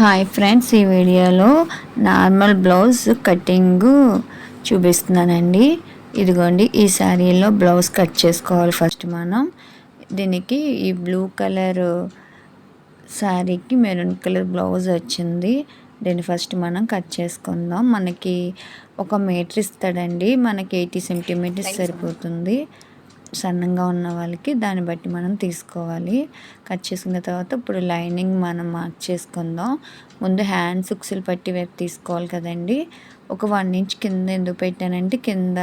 Hi friends ఈ వీడియోలో normal blouse cutting చూపిస్తున్నానండి. ఇదిగోండి ఈ శారీలో బ్లౌజ్ కట్ చేసుకోవాలి ఫస్ట్ మనం. దీనికి ఈ బ్లూ కలర్ శారీకి మెరూన్ కలర్ బ్లౌజ్ వచ్చింది. దీన్ని ఫస్ట్ మనం కట్ చేసుకుందాం. మనకి ఒక మీటర్ ఇస్తాడండి. మనకి ఎయిటీ సెంటీమీటర్స్ సరిపోతుంది. సన్నంగా ఉన్న వాళ్ళకి దాన్ని బట్టి మనం తీసుకోవాలి. కట్ చేసుకున్న తర్వాత ఇప్పుడు లైనింగ్ మనం మార్క్ చేసుకుందాం. ముందు హ్యాండ్స్ ఉక్సులు పట్టి వైపు తీసుకోవాలి కదండి. ఒక వన్ ఇంచ్ కింద ఎందుకు పెట్టానంటే కింద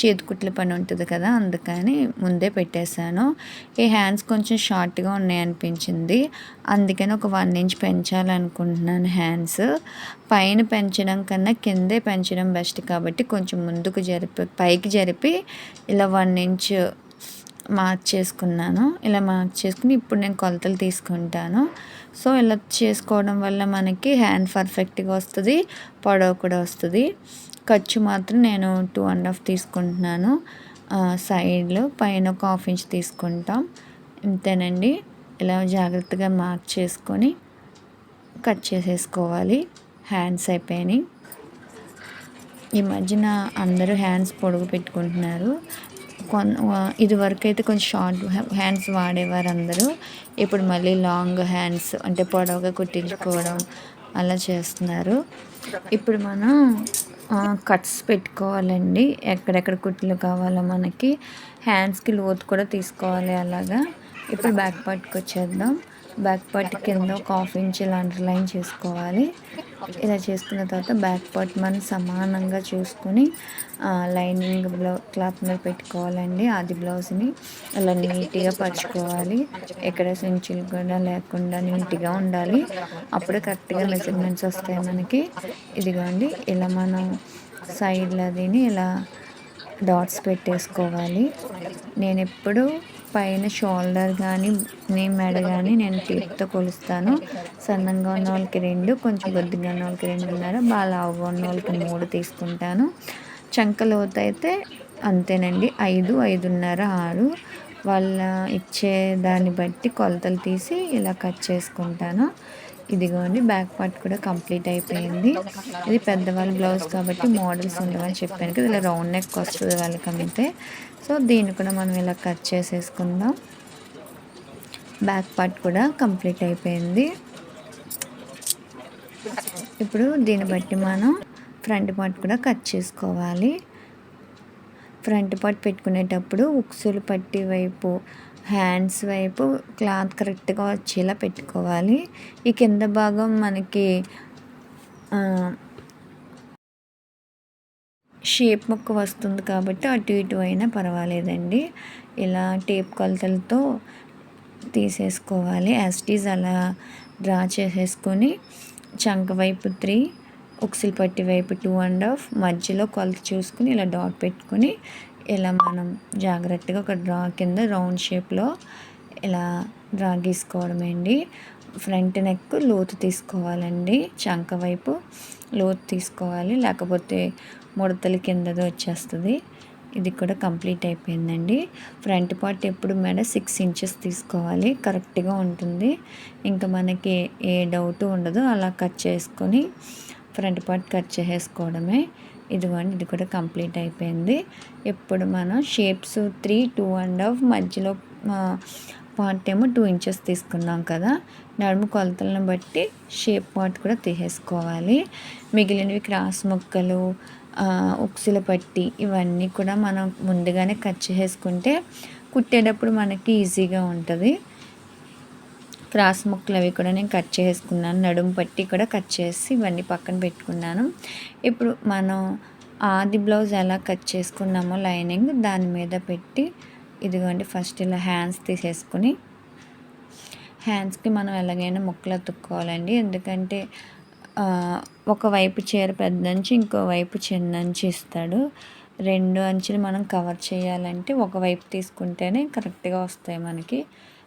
చేతికుట్ల పని ఉంటుంది కదా అందుకని ముందే పెట్టేశాను. ఈ హ్యాండ్స్ కొంచెం షార్ట్గా ఉన్నాయి అనిపించింది అందుకని ఒక వన్ ఇంచ్ పెంచాలనుకుంటున్నాను హ్యాండ్స్. పైన పెంచడం కన్నా కిందే పెంచడం బెస్ట్ కాబట్టి కొంచెం ముందుకు జరిపి పైకి జరిపి ఇలా వన్ ఇంచ్ మార్క్ చేసుకున్నాను. ఇలా మార్క్ చేసుకుని ఇప్పుడు నేను కొలతలు తీసుకుంటాను. సో ఇలా చేసుకోవడం వల్ల మనకి హ్యాండ్ పర్ఫెక్ట్గా వస్తుంది పొడవు కూడా వస్తుంది. ఖర్చు మాత్రం నేను టూ అండ్ హాఫ్ తీసుకుంటున్నాను. సైడ్లో పైన ఒక హాఫ్ ఇంచ్ తీసుకుంటాం. ఇంతేనండి. ఇలా జాగ్రత్తగా మార్క్ చేసుకొని కట్ చేసేసుకోవాలి. హ్యాండ్స్ అయిపోయినాయి. ఈ మధ్యన అందరూ హ్యాండ్స్ పొడుగు పెట్టుకుంటున్నారు. ఇది వరకు అయితే కొంచెం షార్ట్ హ్యాండ్స్ వాడేవారు అందరూ. ఇప్పుడు మళ్ళీ లాంగ్ హ్యాండ్స్ అంటే పొడవుగా కుట్టించుకోవడం అలా చేస్తున్నారు. ఇప్పుడు మనం కట్స్ పెట్టుకోవాలండి. ఎక్కడెక్కడ కుట్లు కావాలో మనకి. హ్యాండ్స్కి లోతు కూడా తీసుకోవాలి అలాగా. ఇప్పుడు బ్యాక్ పార్ట్కి వచ్చేద్దాం. బ్యాక్ పార్ట్ కింద ఒక హాఫ్ ఇంచ్ ఇలా అండర్లైన్ చేసుకోవాలి. ఇలా చేసుకున్న తర్వాత బ్యాక్ పార్ట్ మనం సమానంగా చూసుకొని లైనింగ్ బ్లౌ క్లాత్ మీద పెట్టుకోవాలండి. అది బ్లౌజ్ని అలా నీట్గా పరుచుకోవాలి. ఎక్కడ సించులు కూడా లేకుండా నీట్గా ఉండాలి. అప్పుడే కరెక్ట్గా మెజర్మెంట్స్ వస్తాయి మనకి. ఇదిగోండి ఇలా మనం సైడ్లో అదిని ఇలా డాట్స్ పెట్టేసుకోవాలి. నేను ఎప్పుడు పైన షోల్డర్ కానీ నీ మెడ కానీ నేను క్లిప్తో కొలుస్తాను. సన్నంగా ఉన్న వాళ్ళకి రెండు కొంచెం బొద్దుగా ఉన్న వాళ్ళకి రెండున్నర బాగా లావుగా ఉన్న వాళ్ళకి మూడు తీసుకుంటాను. చంకలోత అయితే అంతేనండి. ఐదు ఐదున్నర ఆరు. వాళ్ళ ఇచ్చే దాన్ని బట్టి కొలతలు తీసి ఇలా కట్ చేసుకుంటాను. ఇదిగోండి బ్యాక్ పార్ట్ కూడా కంప్లీట్ అయిపోయింది. ఇది పెద్దవాళ్ళ బ్లౌజ్ కాబట్టి మోడల్స్ ఉండవని చెప్పాను కదా ఇలా రౌండ్ నెక్ వస్తుంది వాళ్ళకి అమ్మితే సో దీన్ని కూడా మనం ఇలా కట్ చేసేసుకుందాం. బ్యాక్ పార్ట్ కూడా కంప్లీట్ అయిపోయింది. ఇప్పుడు దీన్ని బట్టి మనం ఫ్రంట్ పార్ట్ కూడా కట్ చేసుకోవాలి. ఫ్రంట్ పార్ట్ పెట్టుకునేటప్పుడు ఉక్సులు పట్టి వైపు హ్యాండ్స్ వైపు క్లాత్ కరెక్ట్గా వచ్చేలా పెట్టుకోవాలి. ఈ కింద భాగం మనకి షేప్ మొక్క వస్తుంది కాబట్టి అటు ఇటు అయినా పర్వాలేదండి. ఇలా టేప్ కొలతలతో తీసేసుకోవాలి. యాస్టీస్ అలా డ్రా చేసేసుకొని చంక వైపు త్రీ ఉక్సిల్ పట్టి వైపు టూ అండ్ హాఫ్ మధ్యలో కొలత చూసుకుని ఇలా డాట్ పెట్టుకొని ఇలా మనం జాగ్రత్తగా ఒక డ్రా కింద రౌండ్ షేప్లో ఇలా డ్రా గీసుకోవడమే అండి ఫ్రంట్ నెక్ లోతు తీసుకోవాలండి. చంక వైపు లోతు తీసుకోవాలి. లేకపోతే ముడతలు కిందది వచ్చేస్తుంది. ఇది కూడా కంప్లీట్ అయిపోయిందండి. ఫ్రంట్ పార్ట్ ఎప్పుడు మేడ సిక్స్ ఇంచెస్ తీసుకోవాలి. కరెక్ట్గా ఉంటుంది. ఇంకా మనకి ఏ డౌట్ ఉండదు అలా కట్ చేసుకొని ఫ్రంట్ పార్ట్ కట్ చేసేసుకోవడమే. ఇదిగోండి ఇది కూడా కంప్లీట్ అయిపోయింది. ఇప్పుడు మనం shapes three two and half మధ్యలో పార్ట్ ఏమో టూ ఇంచెస్ తీసుకున్నాం కదా. నడుము కొలతలను బట్టి షేప్ పార్ట్ కూడా తీసేసుకోవాలి. మిగిలినవి క్రాస్ ముక్కలు ఉక్సుల పట్టి ఇవన్నీ కూడా మనం ముందుగానే కట్ చేసుకుంటే కుట్టేటప్పుడు మనకి ఈజీగా ఉంటుంది. క్రాస్ ముక్కలు అవి కూడా నేను కట్ చేసుకున్నాను. నడుము పట్టి కూడా కట్ చేసి ఇవన్నీ పక్కన పెట్టుకున్నాను. ఇప్పుడు మనం ఆది బ్లౌజ్ ఎలా కట్ చేసుకున్నామో లైనింగ్ దాని మీద పెట్టి ఇదిగోండి ఫస్ట్ ఇలా హ్యాండ్స్ తీసేసుకుని హ్యాండ్స్కి మనం ఎలాగైనా ముక్కలు అతుక్కోవాలండి. ఎందుకంటే ఒకవైపు చీర పెద్ద నుంచి ఇంకోవైపు చిన్న అంచు ఇస్తాడు. రెండు అంచులు మనం కవర్ చేయాలంటే ఒకవైపు తీసుకుంటేనే కరెక్ట్గా వస్తాయి మనకి.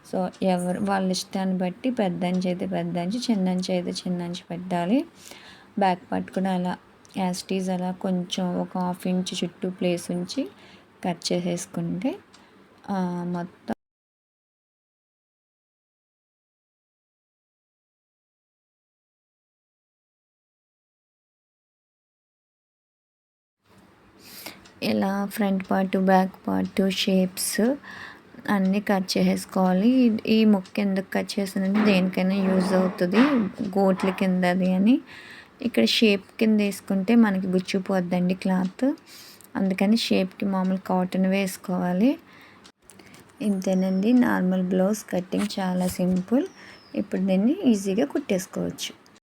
సో ఎవరు వాళ్ళ ఇష్టాన్ని బట్టి పెద్ద అంచు అయితే పెద్ద అంచు చిన్న అంచు అయితే చిన్న అంచు పెట్టాలి. బ్యాక్ పార్ట్ కూడా అలా యాస్టీస్ అలా కొంచెం ఒక హాఫ్ ఇంచ్ చుట్టూ ప్లేస్ ఉంచి కట్ చేసేసుకుంటే మొత్తం ఇలా front part back part shapes అన్నీ కట్ చేసేసుకోవాలి. ఈ- ముక్క ఎందుకు కట్ చేసానంటే దేనికైనా యూజ్ అవుతుంది. గోట్ల కింద అది అని. ఇక్కడ షేప్ కింద వేసుకుంటే మనకి గుచ్చిపోద్దండి క్లాత్. అందుకని షేప్కి మామూలు కాటన్ వేసుకోవాలి. ఇంతేనండి. నార్మల్ బ్లౌజ్ కటింగ్ చాలా సింపుల్. ఇప్పుడు దీన్ని ఈజీగా కుట్టేసుకోవచ్చు.